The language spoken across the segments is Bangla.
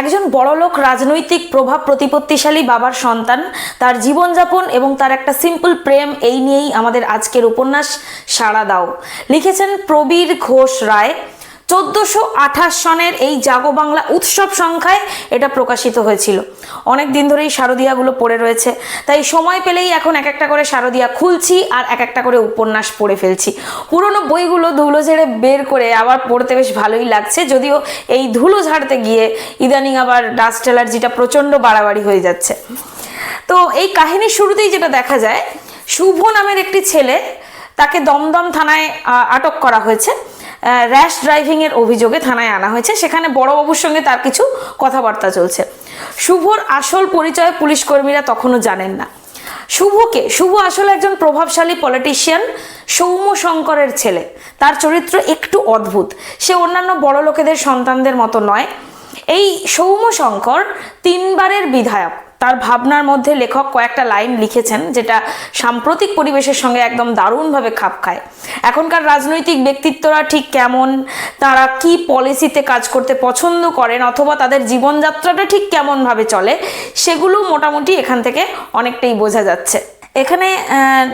একজন বড়লোক রাজনৈতিক প্রভাব প্রতিপত্তিশালী বাবার সন্তান। তার জীবনযাপন এবং তার একটা সিম্পল প্রেম এই নিয়েই আমাদের আজকের উপন্যাস সাড়া দাও। লিখেছেন প্রবীর ঘোষ রায়। চোদ্দোশো আঠাশ সনের এই জাগো বাংলা উৎসব সংখ্যায় এটা প্রকাশিত হয়েছিল। অনেক দিন ধরেই শারদিয়াগুলো পড়ে রয়েছে। তাই সময় পেলেই এখন এক একটা করে শারদিয়া খুলছি আর এক একটা করে উপন্যাস পড়ে ফেলছি। পুরনো বইগুলো ধুলো ঝেড়ে বের করে আবার পড়তে বেশ ভালোই লাগছে। যদিও এই ধুলো ঝাড়তে গিয়ে ইদানিং আবার ডাস্ট অ্যালার্জিটা প্রচণ্ড বাড়াবাড়ি হয়ে যাচ্ছে। তো এই কাহিনীর শুরুতেই যেটা দেখা যায়, শুভ নামের একটি ছেলে তাকে দমদম থানায় আটক করা হয়েছে। র্যাশ ড্রাইভিং এর অভিযোগে থানায় আনা হয়েছে। সেখানে বড়বাবুর সঙ্গে তার কিছু কথাবার্তা চলছে। শুভর আসল পরিচয় পুলিশ কর্মীরা তখনও জানেন না। শুভকে, শুভ আসলে একজন প্রভাবশালী পলিটিশিয়ান সৌম্য শঙ্করের ছেলে। তার চরিত্র একটু অদ্ভুত। সে অন্যান্য বড় লোকেদের সন্তানদের মতো নয়। এই সৌম্য শঙ্কর তিনবারের বিধায়ক। তার ভাবনার মধ্যে লেখক কয়েকটা লাইন লিখেছেন যেটা সাম্প্রতিক পরিবেশের সঙ্গে একদম দারুণভাবে খাপ খায়। এখনকার রাজনৈতিক ব্যক্তিত্বরা ঠিক কেমন? তারা কি পলিসিতে কাজ করতে পছন্দ করেন? অথবা তাদের জীবনযাত্রাটা ঠিক কেমনভাবে চলে? সেগুলো মোটামুটি এখান থেকে অনেকটাই বোঝা যাচ্ছে। এখানে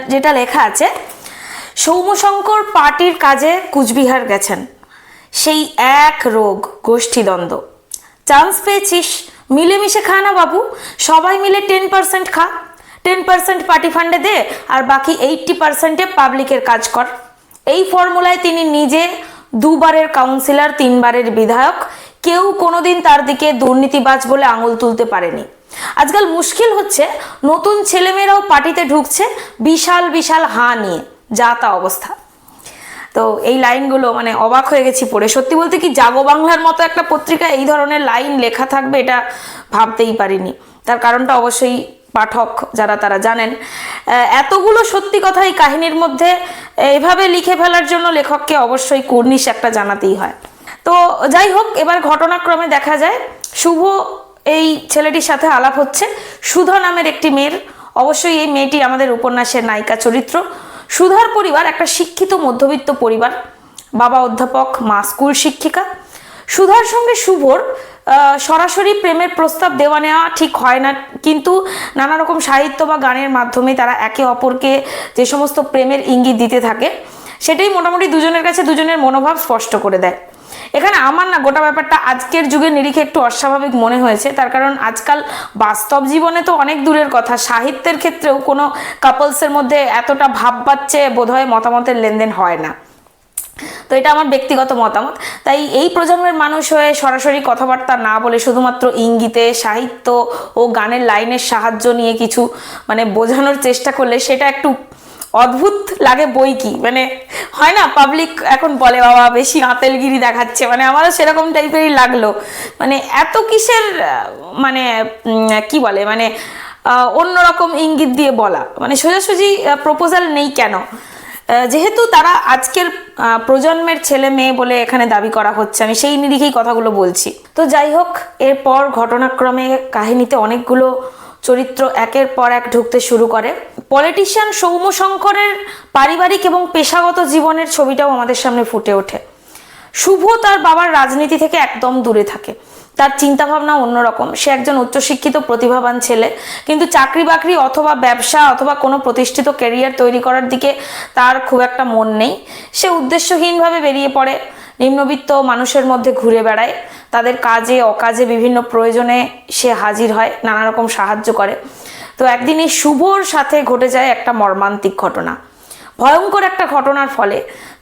যেটা লেখা আছে, সৌম্যশঙ্কর পার্টির কাজে কুচবিহার গেছেন। সেই এক রোগ, গোষ্ঠীদ্বন্দ্ব। চান্স পেয়েছিস মিলেমিশে খা না বাবু। সবাই মিলে টেন পার্সেন্ট খা। টেন পার্সেন্ট পার্টি ফান্ডে দে, আর বাকি এইটটি পার্সেন্টে পাবলিকের কাজ কর। এই ফর্মুলায় তিনি নিজে দুবারের কাউন্সিলর তিনবারের বিধায়ক। কেউ কোনোদিন তার দিকে দুর্নীতিবাজ বলে আঙুল তুলতে পারেনি। আজকাল মুশকিল হচ্ছে, নতুন ছেলেমেয়েরাও পার্টিতে ঢুকছে বিশাল বিশাল হাঁ নিয়ে। যা তা অবস্থা। তো এই লাইনগুলো মানে অবাক হয়ে গেছি পড়ে। সত্যি বলতে কি জাগো বাংলার মতো একটা পত্রিকা এই ধরনের লাইন লেখা থাকবে এটা ভাবতেই পারিনি। তার কারণটা অবশ্যই পাঠক যারা তারা জানেন। এতগুলো সত্যি কথা এই কাহিনীর মধ্যে, এভাবে লিখে ফেলার জন্য লেখককে অবশ্যই কুর্নিশ একটা জানাতেই হয়। তো যাই হোক, এবার ঘটনাক্রমে দেখা যায়, শুভ এই ছেলেটির সাথে আলাপ হচ্ছে। সুধা নামের একটি মেয়ের। অবশ্যই এই মেয়েটি আমাদের উপন্যাসের নায়িকা চরিত্র। সুধার পরিবার, একটা শিক্ষিত মধ্যবিত্ত পরিবার, বাবা অধ্যাপক, মা স্কুল শিক্ষিকা। সুধার সঙ্গে শুভর সরাসরি প্রেমের প্রস্তাব দেওয়া নেওয়া ঠিক হয় না। কিন্তু নানা রকম সাহিত্য বা গানের মাধ্যমে তারা একে অপরকে যে সমস্ত প্রেমের ইঙ্গিত দিতে থাকে, সেটাই মোটামুটি দুজনের কাছে দুজনের মনোভাব স্পষ্ট করে দেয়। এখানে আমার না গোটা ব্যাপারটা আজকের যুগের নিরিখে একটু অস্বাভাবিক মনে হয়েছে। তার কারণ আজকাল বাস্তব জীবনে তো অনেক দূরের কথা। সাহিত্যের ক্ষেত্রেও কোনো কাপলসের মধ্যে এতটা ভাব পাচ্ছে বোধহয় মতামতের লেনদেন হয় না। তো এটা আমার ব্যক্তিগত মতামত। তাই এই প্রজন্মের মানুষ হয়ে সরাসরি কথাবার্তা না বলে শুধুমাত্র ইঙ্গিতে, সাহিত্য ও গানের লাইনের সাহায্য নিয়ে কিছু মানে বোঝানোর চেষ্টা করলে সেটা একটু অদ্ভুত লাগে বই কি? মানে হয় না? পাবলিক এখন বলে, বাবা, বেশি আতেলগিরি দেখাচ্ছে। মানে আমারও সেরকম টাইপেরই লাগল। মানে এত কিসের মানে কি বলে? মানে অন্যরকম ইঙ্গিত দিয়ে বলা। মানে সোজাসুজি প্রপোজাল নেই কেন? যেহেতু তারা আজকের প্রজন্মের ছেলে মেয়ে বলে এখানে দাবি করা হচ্ছে, আমি সেই নিরিখেই কথাগুলো বলছি। তো যাই হোক, এরপর ঘটনাক্রমে কাহিনীতে অনেকগুলো চরিত্র একের পর এক ঢুকতে শুরু করে। পলিটিশিয়ান সৌম্য শঙ্করের পারিবারিক এবং পেশাগত জীবনের ছবিটাও আমাদের সামনে ফুটে ওঠে। শুভ তার বাবার রাজনীতি থেকে একদম দূরে থাকে। তার চিন্তাভাবনা অন্যরকম। সে একজন উচ্চশিক্ষিত, প্রতিভাবান ছেলে। কিন্তু চাকরি বাকরি অথবা ব্যবসা অথবা কোনো প্রতিষ্ঠিত ক্যারিয়ার তৈরি করার দিকে তার খুব একটা মন নেই। সে উদ্দেশ্যহীনভাবে বেরিয়ে পড়ে। নিম্নবিত্ত মানুষের মধ্যে ঘুরে বেড়ায়। তাদের কাজে, অকাজে বিভিন্ন প্রয়োজনে সে হাজির হয়, নানা রকম সাহায্য করে। তো একদিন এই শুভর সাথে ঘটে যায় একটা মর্মান্তিক ঘটনা। ভয়ঙ্কর একটা ঘটনার ফলে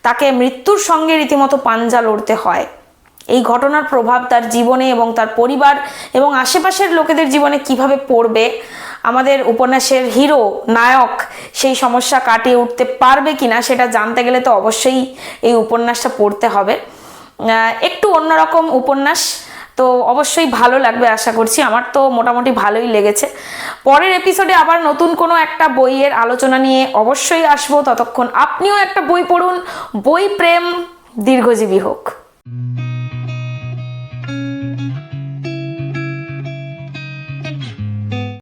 তাকে মৃত্যুর সঙ্গে রীতিমতো পাঞ্জা লড়তে হয়। এই ঘটনার প্রভাব তার জীবনে এবং তার পরিবার এবং আশেপাশের লোকেদের জীবনে কীভাবে পড়বে, আমাদের উপন্যাসের হিরো, নায়ক সেই সমস্যা কাটিয়ে উঠতে পারবে কিনা সেটা জানতে গেলে তো অবশ্যই এই উপন্যাসটা পড়তে হবে। একটু অন্যরকম উপন্যাস। তো অবশ্যই ভালো লাগবে আশা করছি। আমার তো মোটামুটি ভালোই লেগেছে। পরের এপিসোডে আবার নতুন কোনো একটা বইয়ের আলোচনা নিয়ে অবশ্যই আসব। ততক্ষণ আপনিও একটা বই পড়ুন। বই প্রেম দীর্ঘজীবী হোক।